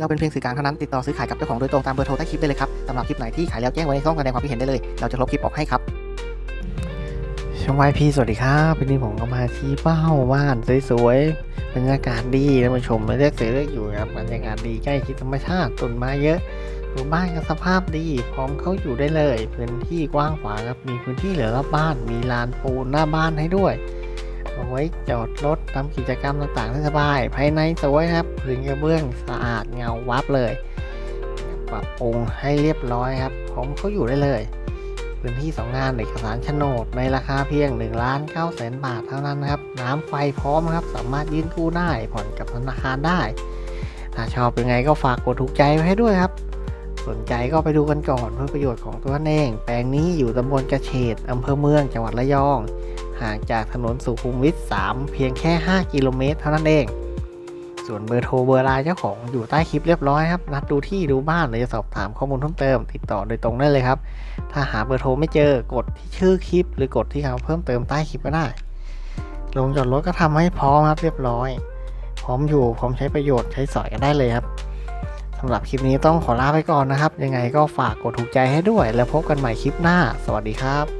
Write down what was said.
เราเป็นเพียงสื่อกลางเท่านั้นติดต่อซื้อขายกับเจ้าของโดยตรงตามเบอร์โทรใต้คลิปได้เลยครับสำหรับคลิปไหนที่ขายแล้วแจ้งไว้ในช่องแสดงความคิดเห็นได้เลย เราจะลบคลิปออกให้ครับช่องวายพีสวัสดีครับวันนี้ผมก็มาที่เป้าบ้านสวยๆบรรยากาศดีท่านผู้ชมเลือกซื้อเลือกอยู่ครับบรรยากาศดีใกล้ชิดธรรมชาติต้นไม้เยอะหมู่บ้านก็สภาพดี พร้อมเข้าอยู่ได้เลย พื้นที่กว้างขวางครับมีพื้นที่เหลือรอบบ้าน มีลานปูนหน้าบ้านให้ด้วย เอาไว้จอดรถทำกิจกรรมต่างๆได้สบาย ภายในสวยครับพื้นกระเบื้องสะอาดเงาวับเลย ปรับปรุงให้เรียบร้อยครับพร้อมเขาอยู่ได้เลย พื้นที่สองงานเอกสารโฉนดในราคาเพียง1ล้าน9แสนบาทเท่านั้นครับ น้ำไฟพร้อมครับ สามารถยื่นกู้ได้ผ่อนกับธนาคารได้ ถ้าชอบเป็นไงก็ฝากกดถูกใจไว้ให้ด้วยครับ สนใจก็ไปดูกันก่อนเพื่อประโยชน์ของตัวเอง แปลงนี้อยู่ตำบลกระเฉดอำเภอเมืองจังหวัดระยอง ห่างจากถนนสุขุมวิท 3 เพียงแค่ 5 กิโลเมตรเท่านั้นเอง ส่วนเบอร์โทรเบอร์ไลน์เจ้าของอยู่ใต้คลิปเรียบร้อยครับ นัดดูที่ดูบ้านหรือจะสอบถามข้อมูลเพิ่มเติม ติดต่อโดยตรงได้เลยครับ ถ้าหาเบอร์โทรไม่เจอกดที่ชื่อคลิป หรือกดที่คำเพิ่มเติมใต้คลิปก็ได้ลงจอดรถก็ทำให้พร้อมครับเรียบร้อย พร้อมอยู่พร้อมใช้ประโยชน์ใช้สอยกันได้เลยครับ สำหรับคลิปนี้ต้องขอลาไปก่อนนะครับ ยังไงก็ฝากกดถูกใจให้ด้วย แล้วพบกันใหม่คลิปหน้า สวัสดีครับ